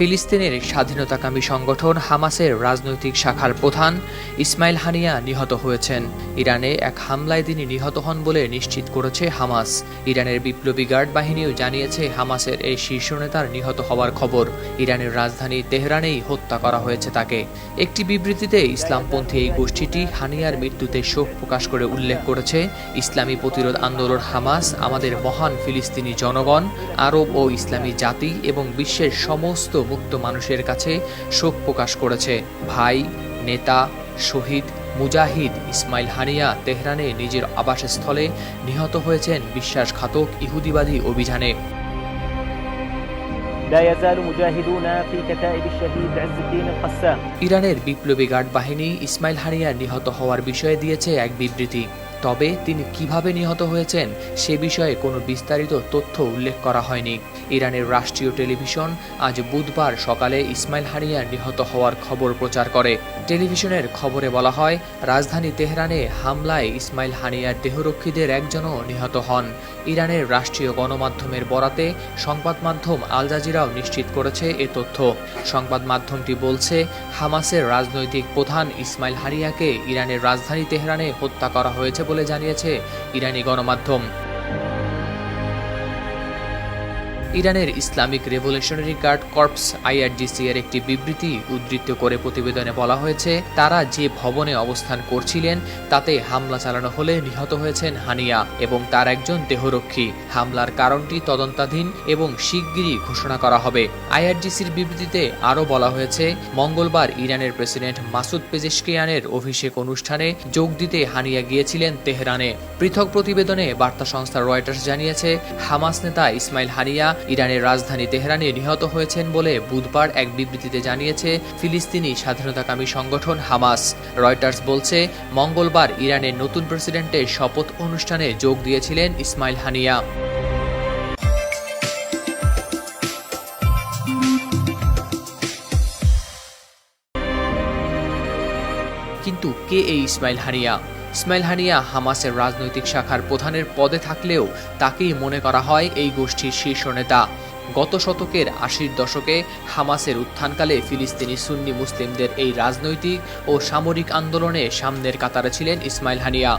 ফিলিস্তিনের স্বাধীনতাকামী সংগঠন হামাসের রাজনৈতিক শাখার প্রধান ইসমাইল হানিয়া নিহত হয়েছেন। ইরানে এক হামলায় তিনি নিহত হন বলে নিশ্চিত করেছে হামাস। ইরানের বিপ্লবী গার্ড বাহিনীও জানিয়েছে হামাসের এই শীর্ষ নেতার নিহত হওয়ার খবর। ইরানের রাজধানী তেহরানেই হত্যা করা হয়েছে তাকে। একটি বিবৃতিতে ইসলামপন্থী এই গোষ্ঠীটি হানিয়ার মৃত্যুতে শোক প্রকাশ করে উল্লেখ করেছে, ইসলামী প্রতিরোধ আন্দোলন হামাস আমাদের মহান ফিলিস্তিনি জনগণ, আরব ও ইসলামী জাতি এবং বিশ্বের সমস্ত অন্তর্ভুক্ত মানুষের কাছে শোক প্রকাশ করেছে। ভাই নেতা শহীদ মুজাহিদ ইসমাইল হানিয়া তেহরানে নিজের আবাসস্থলে নিহত হয়েছেন বিশ্বাসঘাতক ইহুদিবাদী অভিযানে। ইরানের বিপ্লবী গার্ড বাহিনী ইসমাইল হানিয়া নিহত হওয়ার বিষয়ে দিয়েছে এক বিবৃতি। তবে তিনি কীভাবে নিহত হয়েছেন সে বিষয়ে কোনো বিস্তারিত তথ্য উল্লেখ করা হয়নি। ইরানের রাষ্ট্রীয় টেলিভিশন আজ বুধবার সকালে ইসমাইল হানিয়া নিহত হওয়ার খবর প্রচার করে। টেলিভিশনের খবরে বলা হয়, রাজধানী তেহরানে হামলায় ইসমাইল হানিয়ার দেহরক্ষীদের একজনও নিহত হন। ইরানের রাষ্ট্রীয় গণমাধ্যমের বরাতে সংবাদ মাধ্যম আল জাজিরাও নিশ্চিত করেছে এ তথ্য। সংবাদ মাধ্যমটি বলছে, হামাসের রাজনৈতিক প্রধান ইসমাইল হানিয়াকে ইরানের রাজধানী তেহরানে হত্যা করা হয়েছে বলে জানিয়েছে ইরানি গণমাধ্যম। ইরানের Islamic Revolutionary Guard Corps IRGC এর একটি বিবৃতি উদ্ধৃত করে প্রতিবেদনে বলা হয়েছে, তারা যে ভবনে অবস্থান করছিলেন, তাতে হামলা চালানো হলে নিহত হয়েছেন হানিয়া এবং তার একজন দেহরক্ষী। হামলার কারণটি তদন্তাধীন এবং শিগগিরই ঘোষণা করা হবে। আইআরজিসির বিবৃতিতে আরও বলা হয়েছে, মঙ্গলবার ইরানের প্রেসিডেন্ট মাসুদ পেজেশকিয়ানের অভিষেক অনুষ্ঠানে যোগ দিতে হানিয়া গিয়েছিলেন তেহরানে। পৃথক প্রতিবেদনে বার্তা সংস্থা রয়টার্স জানিয়েছে, হামাস নেতা ইসমাইল হানিয়া ইরানের রাজধানী তেহরানে নিহত হয়েছেন বলে বুধবার এক বিবৃতিতে জানিয়েছে ফিলিস্তিনি স্বাধীনতাকামী সংগঠন হামাস। রয়টার্স বলছে, মঙ্গলবার ইরানের নতুন প্রেসিডেন্টের শপথ অনুষ্ঠানে যোগ দিয়েছিলেন ইসমাইল হানিয়া। কিন্তু কে এই ইসমাইল হানিয়া? ইসমাইল হানিয়া হামাসের রাজনৈতিক শাখার প্রধানের পদে থাকলেও তাকেই মনে করা হয় এই গোষ্ঠীর শীর্ষ নেতা। গত শতকের আশির দশকে হামাসের উত্থানকালে ফিলিস্তিনি সুন্নি মুসলিমদের এই রাজনৈতিক ও সামরিক আন্দোলনে সামনের কাতারে ছিলেন ইসমাইল হানিয়া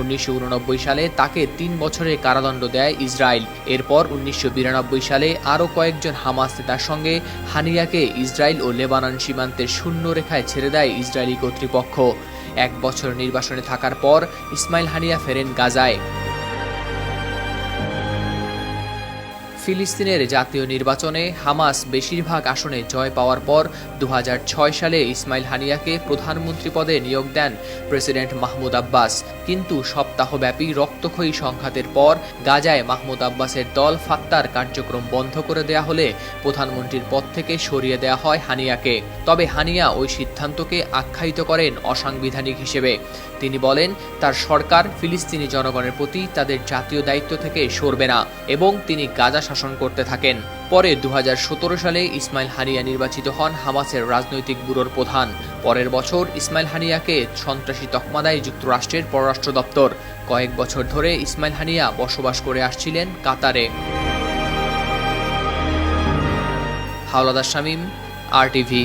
উনিশশো উননব্বই সালে তাকে তিন বছরের কারাদণ্ড দেয় ইসরায়েল। এরপর উনিশশো বিরানব্বই সালে আরও কয়েকজন হামাস নেতার সঙ্গে হানিয়াকে ইসরায়েল ও লেবানন সীমান্তের শূন্য রেখায় ছেড়ে দেয় ইসরায়েলি কর্তৃপক্ষ। এক বছর নির্বাসনে থাকার পর ইসমাইল হানিয়া ফেরেন গাজায়। ফিলিস্তিনের জাতীয় নির্বাচনে হামাস বেশিরভাগ আসনে জয় পাওয়ার পর দুহাজার ছয় সালে ইসমাইল হানিয়াকে প্রধানমন্ত্রী পদে নিয়োগ দেন প্রেসিডেন্ট মাহমুদ আব্বাস। কিন্তু সপ্তাহব্যাপী রক্তক্ষয়ী সংঘাতের পর গাজায় মাহমুদ আব্বাসের দল ফাত্তার কার্যক্রম বন্ধ করে দেয়া হলে প্রধানমন্ত্রীর পদ থেকে সরিয়ে দেয়া হয় হানিয়াকে। তবে হানিয়া ওই সিদ্ধান্তকে আখ্যায়িত করেন অসাংবিধানিক হিসেবে। তিনি বলেন, তার সরকার ফিলিস্তিনি জনগণের প্রতি তাদের জাতীয় দায়িত্ব থেকে সরবে না এবং তিনি গাজা শাসন করতে থাকেন। পরে দু হাজার সতেরো সালে ইসমাইল হানিয়া নির্বাচিত হন হামাসের রাজনৈতিক ব্যুরোর প্রধান। পরের বছর ইসমাইল হানিয়াকে সন্ত্রাসী তকমা দেয় যুক্তরাষ্ট্রের পররাষ্ট্র দপ্তর। কয়েক বছর ধরে ইসমাইল হানিয়া বসবাস করে আসছিলেন কাতারে। হাওলাদার শামীম, আর টিভি